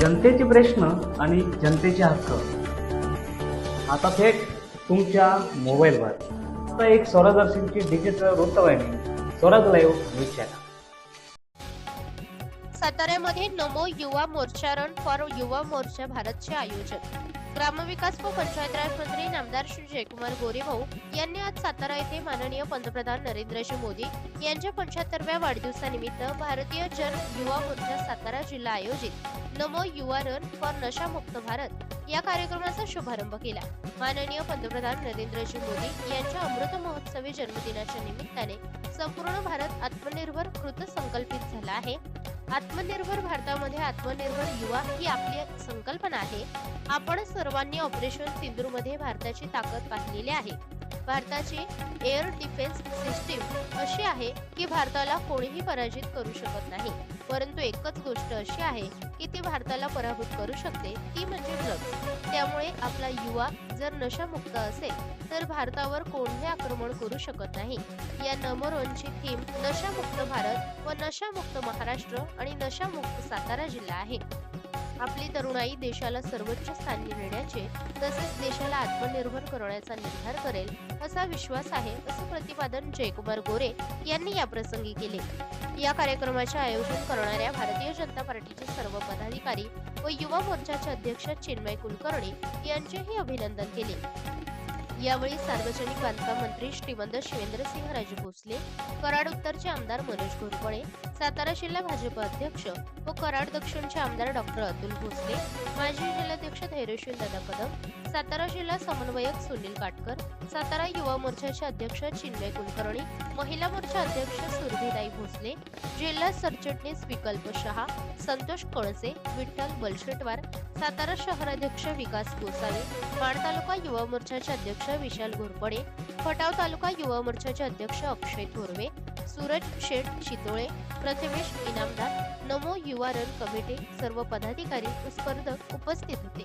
जनतेचे प्रश्न आणि जनतेचे हक्क. आता थेट तुमच्या मोबाईलवर आता एक स्वरादर्शनची डिजिटल वृत्तवाहिनी स्वराज लाईव्ह न्यूज चॅनल साताऱ्यामध्ये नमो युवा मोर्चा रन फॉर युवा मोर्चा भारतचे आयोजन ग्रामविकास व पंचायत राज मंत्री नामदार श्री जयकुमार गोरेभाऊ यांनी आज सातारा येथे माननीय पंतप्रधान नरेंद्रजी मोदी यांच्या पंच्याहत्तरव्या वाढदिवसानिमित्त भारतीय जन युवा मोर्चा सातारा जिल्हा आयोजित नमो युवा रन फॉर नशामुक्त भारत या कार्यक्रमाचा शुभारंभ केला. माननीय पंतप्रधान नरेंद्रजी मोदी यांच्या अमृत महोत्सवी जन्मदिनाच्या निमित्ताने संपूर्ण भारत आत्मनिर्भर कृत संकल्पित झाला आहे. आत्मनिर्भर भारतामध्ये आत्मनिर्भर युवा ही आपली संकल्पना आहे. आपण सर्वांनी ऑपरेशन सिंदूरमध्ये भारताची ताकद पाहिलेली आहे. भारताची एअर डिफेन्स सिस्टीम अशी आहे की भारताला कोणीही पराजित करू शकत नाही. परंतु एकच गोष्ट अशी आहे की ती भारताला पराभूत करू शकते ती म्हणजे ड्रग्ज त्यामुळे आपला युवा जर नशामुक्त असेल तर भारतावर कोणीही आक्रमण करू शकत नाही? या नमरोनची थीम नशामुक्त भारत व नशामुक्त महाराष्ट्र आणि नशामुक्त सातारा जिल्हा आहे. आपली तरुणाई देशाला सर्वोच्च स्थानी नेण्याचे तसेच देशाला आत्मनिर्भर करण्याचा निर्धार करेल असा विश्वास आहे असं प्रतिपादन जयकुमार गोरे यांनी या प्रसंगी केले. या कार्यक्रमाचे आयोजन करणाऱ्या भारतीय जनता पार्टीचे सर्व पदाधिकारी व युवा मोर्चाचे अध्यक्ष चिन्मय कुलकर्णी यांचेही अभिनंदन केले. यावेळी सार्वजनिक बांधकाम मंत्री श्रीमंत शिवेंद्रसिंह राजे भोसले कराड उत्तरचे आमदार मनोज घोरपडे सातारा जिल्हा भाजप अध्यक्ष व कराड दक्षिणचे आमदार डॉक्टर अतुल भोसले माजी जिल्हाध्यक्ष धैर्यशील दादा कदम सातारा जिल्हा समन्वयक सुनील काटकर सातारा युवा मोर्चाचे अध्यक्ष चिन्मय कुलकर्णी महिला मोर्चा अध्यक्ष सुरभीदाई भोसले जिल्हा सरचिटणीस विकल्प शहा संतोष कळसे विठ्ठल बलशेटवार सातारा शहराध्यक्ष विकास गोसावी माण तालुका युवा मोर्चाचे अध्यक्ष विशाल घोरपडे खटाव तालुका युवा मोर्चाचे अध्यक्ष अक्षय थोरवे सूरज शेठ शितोळे प्रथमेश इनामदार नमो युवा रन कमिटी सर्व पदाधिकारी स्पर्धक उपस्थित होते.